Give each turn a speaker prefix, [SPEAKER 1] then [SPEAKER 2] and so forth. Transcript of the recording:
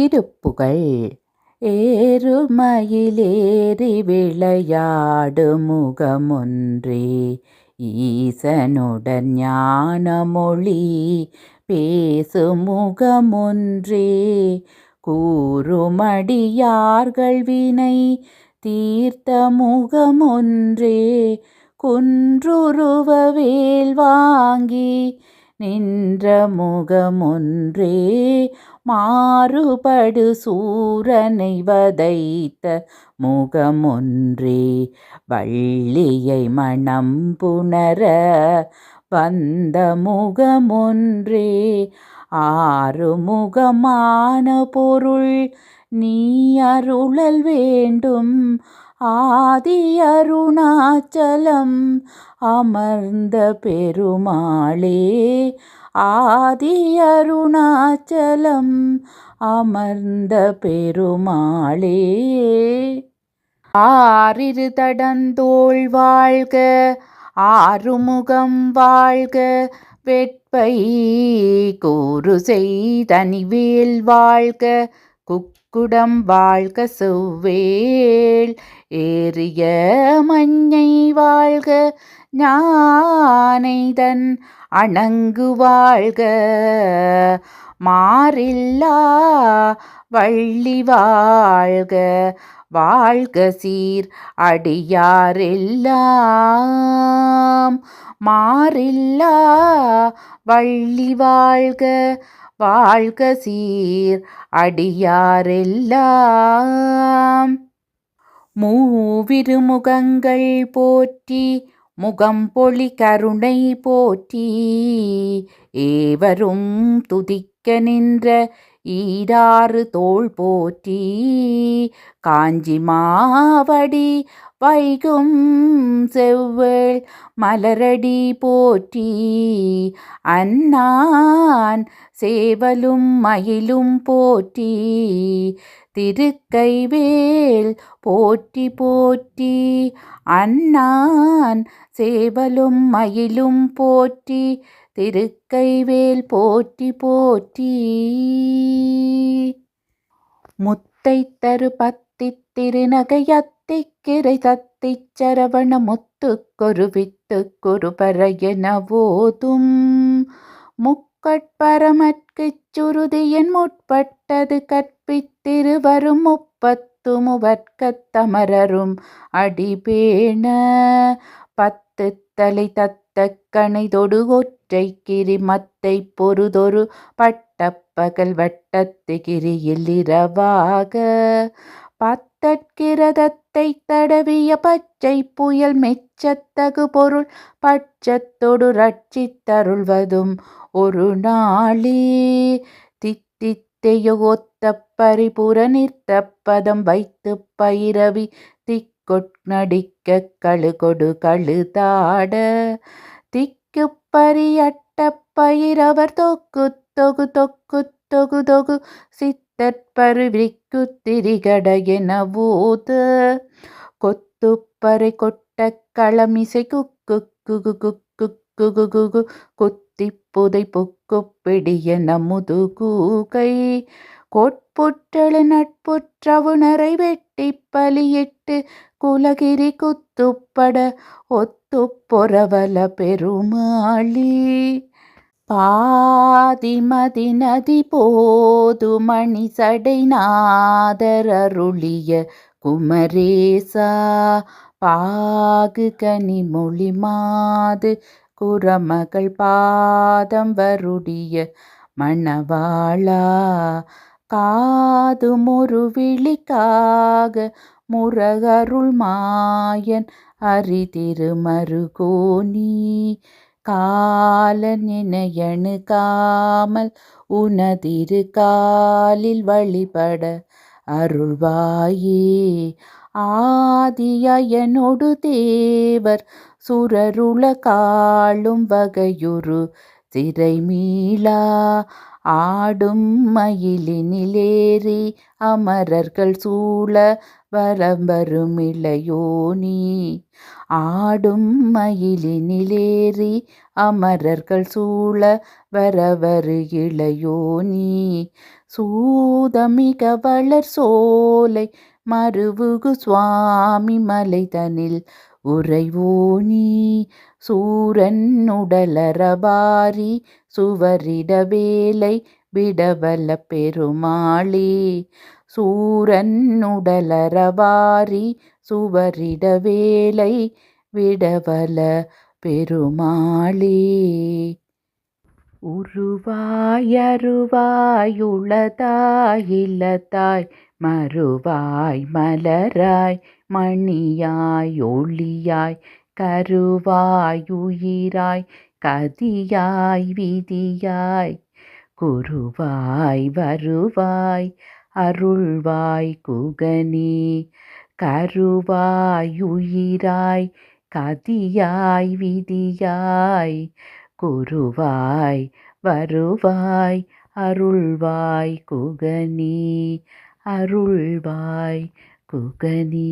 [SPEAKER 1] திருப்புகழ் ஏறுமயிலேறி விளையாடு முகமொன்றே. ஈசனுடன் ஞானமொழி பேசு முகமொன்றே. கூறுமடியார்கள் வினை தீர்த்த முகமொன்றே. குன்றுருவ வேல் வாங்கி நின்ற முகமொன்றே. மாறுபடு சூரனை வதைத்த முகமொன்றே வள்ளியை மணம் புணர வந்த முகமொன்றே ஆறு முகமான பொருள் நீ அருளல் வேண்டும். ஆதி அருணாச்சலம் அமர்ந்த பெருமாளே ஆதி அருணாச்சலம் அமர்ந்த பெருமாளே. ஆறிரு தடந்தோள் வாழ்க ஆறுமுகம் வாழ்க வெட்பை கூறு செய்தனிவேல் வாழ்க குக்குடம் வாழ்க செவ்வேள் ஏறிய மஞ்சை வாழ்க ஞானைதன் அணங்கு வாழ்க. மாறில்லா வள்ளி வாழ்க. வாழ்க சீர் அடியாரெல்லாம். மாறில்லா வள்ளி வாழ்க. வாழ்க சீர் அடியாரெல்லாம். மூவிருமுகங்கள் போற்றி முகம் பொழி கருணை போற்றி ஏவரும் துதிக்க நின்ற ஈராறு தோள் போற்றி காஞ்சி மாவடி வைகும் செவ்வேள் மலரடி போற்றி அண்ணான் சேவலும் மயிலும் போற்றி திருக்கைவேல் போற்றி போற்றி அண்ணான் சேவலும் மயிலும் போற்றி திருக்கைவேல் போற்றி போற்றி. முத்தை தரு பத்தி திருநகையத்திக்கிரை தத்தி சரவண முத்து கொருவித்து குருபர என ஓதும். முக்கட்பரமற்குச் சுருதியன் முற்பட்டது கற்பித்திருவரும் முப்பத்து முவர்க்கத்தமரரும் அடிபேண. பத்து தலை தத்து கணை தொடு ஒற்றை கிரி பொறுதொரு பட்டப்பகல் வட்டத்து கிரியில் இரவாக பத்தற்கிரதத்தை தடவிய பச்சை புயல் மெச்சத்தகு பொருள் பட்சத்தொடு ரட்சித்தருள்வதும் ஒரு நாளே. தித்தித்தையொத்த பரிபுற நிற்த பதம் வைத்து பயிரவி திக் திக்கொட்நடிக்க கழுகொடு கழுதாட. திக்கு பரியட்ட பயிரவர் தொக்கு தொகு தொக்கு தொகு தொகு. சித்தற்பருவிக்கு திரிகட என ஊத கொத்துப்பறை கொட்ட களமிசை குக்கு குகு குக்கு குகு குகு. குத்தி புதை பொக்கு புக்கு பிடியன முதுகூகை கொட்புற்றழு நட்புற்றவுணரை வெட்டி பலியிட்டு குலகிரி குத்துப்பட ஒத்து பொறவல பெருமாளி. பாதிமதி நதி போது மணி சடை நாதரருளிய குமரேசா. பாகு கனி மொழி மாது குரமகள் பாதம் வருடிய மணவாளா. காது முருவிழிக்காக முரகருள் மாயன் அரிதிருமருகோனி. காலன் எனையணு காமல் உனதிரு காலில் வழிபட அருள்வாயே. ஆதியனொடு தேவர் சுரருள காளும் வகையுறு சிறை மீளா ஆடும் மயிலினிலேறி அமரர்கள் சூழ வரம்பரும் இளையோனி ஆடும் மயிலினிலேறி அமரர்கள் சூழ வரவரு இளையோனி சூதமிக வளர் சோலை மருவுகு சுவாமி மலைதனில் உறைவோனி சூரன் உடலரபாரி சுவரிட வேலை விடவல பெருமாளே. சூரன் உடலரபாரி சுவரிட வேலை விடவல பெருமாளே. உருவாயருவாயுளதாயிலதாய் மறுவாய் மலராய் மணியாய் ஒளியாய் கருவாயுயிராய் கதியாய் விதியாய் குருவாய் வருவாய் அருள்வாய் குகனே கருவாயுயிராய் கதியாய் விதியாய் குருவாய் வருவாய் அருள்வாய் குகனே அருள்வாய் குகனே